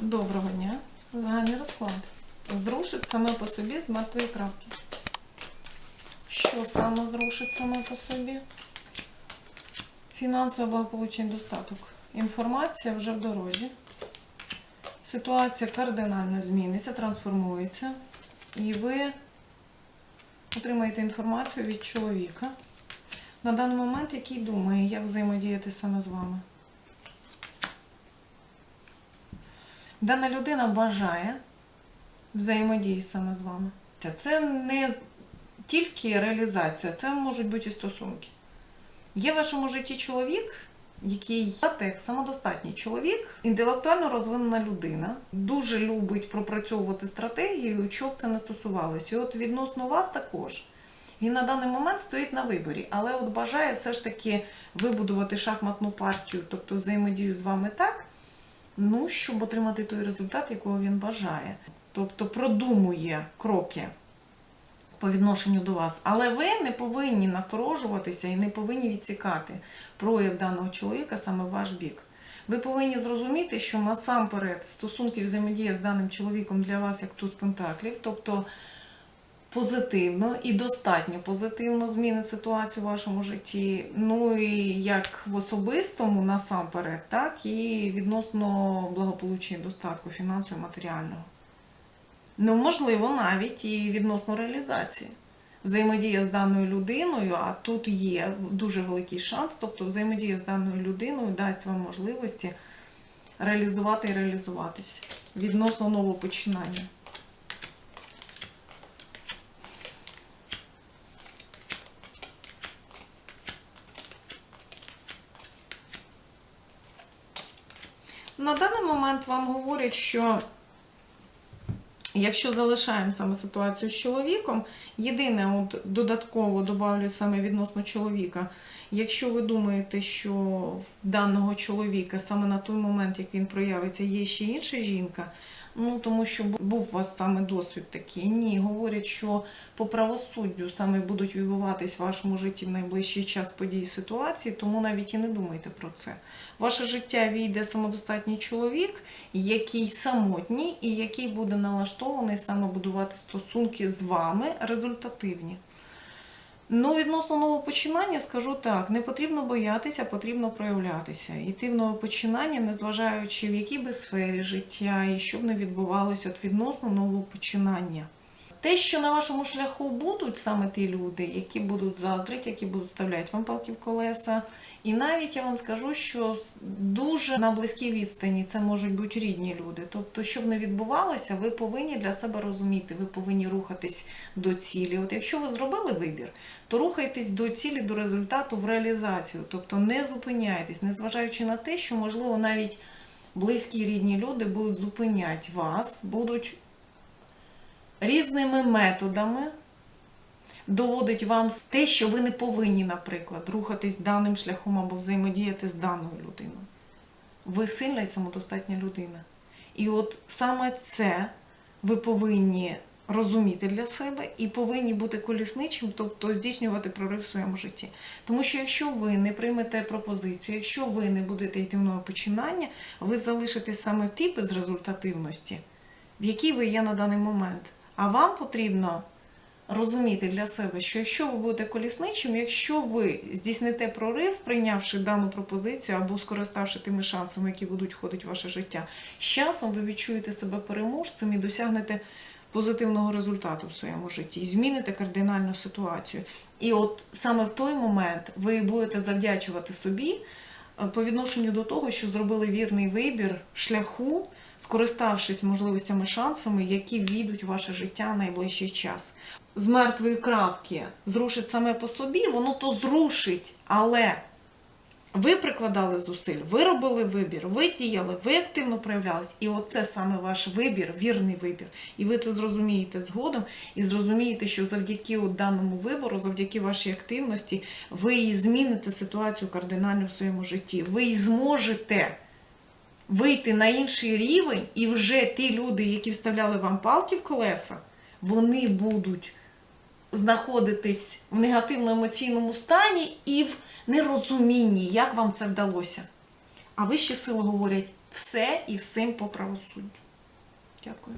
Доброго дня. Загальний розклад. Зрушить саме по собі з мертвої крапки. Що саме зрушить саме по собі? Фінансове благополуччя і достаток. Інформація вже в дорозі. Ситуація кардинально зміниться, трансформується. І ви отримаєте інформацію від чоловіка на даний момент, який думає, як взаємодіяти саме з вами. Дана людина бажає взаємодії саме з вами. Це- не тільки реалізація, це можуть бути і стосунки. Є в вашому житті чоловік, який як самодостатній чоловік, інтелектуально розвинена людина, дуже любить пропрацьовувати стратегію, чого б це не стосувалося. І от відносно вас також. Він на даний момент стоїть на виборі, але от бажає все ж таки вибудувати шахматну партію, тобто взаємодію з вами так, ну, щоб отримати той результат, якого він бажає. Тобто продумує кроки по відношенню до вас. Але ви не повинні насторожуватися і не повинні відсікати прояв даного чоловіка саме в ваш бік. Ви повинні зрозуміти, що насамперед стосунки взаємодія з даним чоловіком для вас як туз пентаклів, тобто позитивно і достатньо позитивно змінить ситуацію в вашому житті. Ну і як в особистому насамперед, так і відносно благополуччя і достатку фінансово матеріального. Ну, можливо, навіть і відносно реалізації. Взаємодія з даною людиною, а тут є дуже великий шанс, тобто взаємодія з даною людиною дасть вам можливості реалізувати і реалізуватись відносно нового починання. На даний момент вам говорять, що якщо залишаємо саме ситуацію з чоловіком, єдине, от додатково добавлю саме відносно чоловіка, якщо ви думаєте, що в даного чоловіка саме на той момент, як він проявиться, є ще інша жінка, ну тому що бу- був у вас саме досвід такий. Ні, говорять, що по правосуддю саме будуть відбуватись в вашому житті в найближчий час події ситуації, тому навіть і не думайте про це. Ваше життя війде самодостатній чоловік, який самотній і який буде налаштований саме будувати стосунки з вами результативні. Ну, відносно нового починання, скажу так: не потрібно боятися, потрібно проявлятися. Іти в нове починання, незважаючи в якій би сфері життя і що б не відбувалося от відносно нового починання. Те, що на вашому шляху будуть саме ті люди, які будуть заздрити, які будуть вставляти вам палки в колеса. І навіть я вам скажу, що дуже на близькій відстані це можуть бути рідні люди. Тобто, щоб не відбувалося, ви повинні для себе розуміти, ви повинні рухатись до цілі. От якщо ви зробили вибір, то рухайтесь до цілі, до результату в реалізацію. Тобто не зупиняйтесь, незважаючи на те, що можливо навіть близькі рідні люди будуть зупиняти вас, будуть різними методами доводить вам те, що ви не повинні, наприклад, рухатись даним шляхом або взаємодіяти з даною людиною. Ви сильна і самодостатня людина. І от саме це ви повинні розуміти для себе і повинні бути колісничим, тобто здійснювати прорив в своєму житті. Тому що якщо ви не приймете пропозицію, якщо ви не будете йти в нове починання, ви залишитесь саме в тій безрезультативності, в якій ви є на даний момент. А вам потрібно розуміти для себе, що якщо ви будете колісничим, якщо ви здійсните прорив, прийнявши дану пропозицію або скориставши тими шансами, які будуть входити в ваше життя, з часом ви відчуєте себе переможцем і досягнете позитивного результату в своєму житті, і зміните кардинальну ситуацію. І от саме в той момент ви будете завдячувати собі е, по відношенню до того, що зробили вірний вибір шляху, скориставшись можливостями, шансами, які війдуть у ваше життя в найближчий час. З мертвої крапки зрушить саме по собі, воно то зрушить, але ви прикладали зусиль, ви робили вибір, ви діяли, ви активно проявлялись. І оце саме ваш вибір, вірний вибір. І ви це зрозумієте згодом, і зрозумієте, що завдяки даному вибору, завдяки вашій активності, ви і зміните ситуацію кардинально в своєму житті. Ви і зможете вийти на інший рівень, і вже ті люди, які вставляли вам палки в колеса, вони будуть знаходитись в негативно-емоційному стані і в нерозумінні, як вам це вдалося. А вищі сили говорять: Все і всім по правосуддю. Дякую.